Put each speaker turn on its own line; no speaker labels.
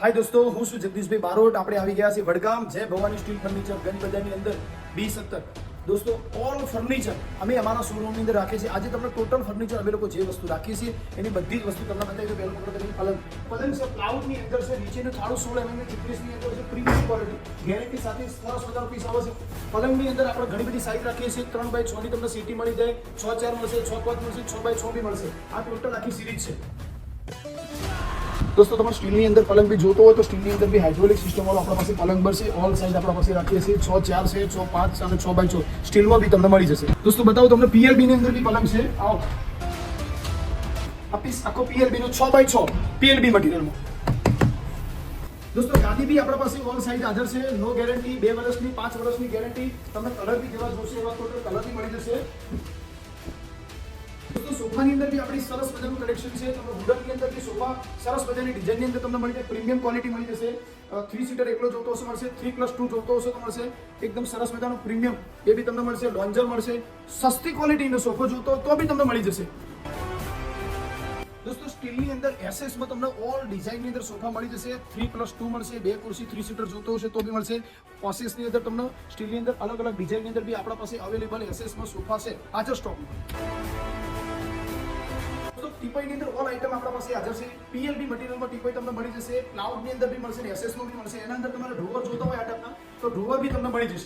હાય દોસ્તો, હું છું જગદીશભાઈ બારોટ. આપણે આવી ગયા છીએ વડગામ. જય ભવાની સ્ટીલ ફર્નિચર ગંજ બજારની અંદર બી સત્તર. દોસ્તો ઓલ ફર્નિચર અમે અમારા શોરૂમની અંદર રાખીએ છીએ. આજે તમને ટોટલ ફર્નિચર અમે લોકો જે વસ્તુ રાખીએ છીએ, એની બધી જ વસ્તુ તમને બતાવી પહેલું પકડો તમે પલંગ. પલંગ છે પ્લાઉડની અંદર છે, નીચેનું થાળું સોળ એમએમ ચીત્રીસની અંદર છે પ્રીમિયમ ક્વોલિટી ગેરંટી સાથે સરસ મજાનો પીસ આવે છે. પલંગની અંદર આપણે ઘણી બધી સાઈઝ રાખીએ છીએ. ત્રણ બાય છની તમને સીટી મળી જાય. છ ચાર મળશે, છ પાંચ મળશે, છ બાય છ બી મળશે. આ ટોટલ આખી સિરીઝ છે. દોસ્તો તમે સ્ટીલની અંદર પલંગ બી જોતો હોય તો સ્ટીલની અંદર બી હાઇડ્રોલિક સિસ્ટમ વાળો આપણા પાસે પલંગ મળશે ઓલ સાઇઝ આપણા પાસે રાખીએ છીએ. છ ચાર છે, છ પાંચ અને છ બાય છ. સ્ટીલમાં બી તમને મળી જશે. દોસ્તો, બતાવો તમને પીએલબી ની અંદર બી પલંગ છે. આવો. આ આખો પીએલબી નો છ બાય છ પીએલબી મટીરિયલમાં દોસ્તો, ગાદી બી આપણા પાસે ઓલ સાઇઝ હાજર છે. નો ગેરંટી બે વર્ષની, પાંચ વર્ષની ગેરંટી તમને કલર બી જેવા જોશે, એવા ટોટલ કલર બી મળી જશે. સોફાની અંદર બી આપણી સરસ મજાનું કલેક્શન છે. તમને વુડનની અંદર સોફા સરસ મજાની ડિઝાઇનની અંદર તમને મળી જાય. પ્રીમિયમ ક્વોલિટી મળી જશે. થ્રી સીટર એકલો જોતો હશે મળશે. થ્રી પ્લસ ટુ જોતો હશે તો મળશે. એકદમ સરસ મજાનું પ્રીમિયમ એ બી તમને મળશે. લોન્જર મળશે. સસ્તી ક્વોલિટીનો સોફો જોતો તો બી તમને મળી જશે. દોસ્તો, સ્ટીલની અંદર એસએસમાં તમને ઓલ ડિઝાઇનની અંદર સોફા મળી જશે. થ્રી પ્લસ ટુ મળશે. બે ખુરશી થ્રી સીટર જોતો હશે તો બી મળશે. પોસીસની અંદર તમને સ્ટીલની અંદર અલગ અલગ ડિઝાઇનની અંદર બી આપણા પાસે અવેલેબલ એસએસમાં સોફા છે. આજે સ્ટોકમાં ટીપાઈની અંદર ઓલ આઇટમ આપણા પાસે હાજર છે. પીએલબી મટીરિયલમાં ટીપાઈ તમને મળી જશે. ક્લાઉડની અંદર બી મળશે ને એસએસમાં બી મળશે. એના અંદર તમારે ઢોવર જોતો હોય આ તો ઢોવર બી તમને મળી જશે.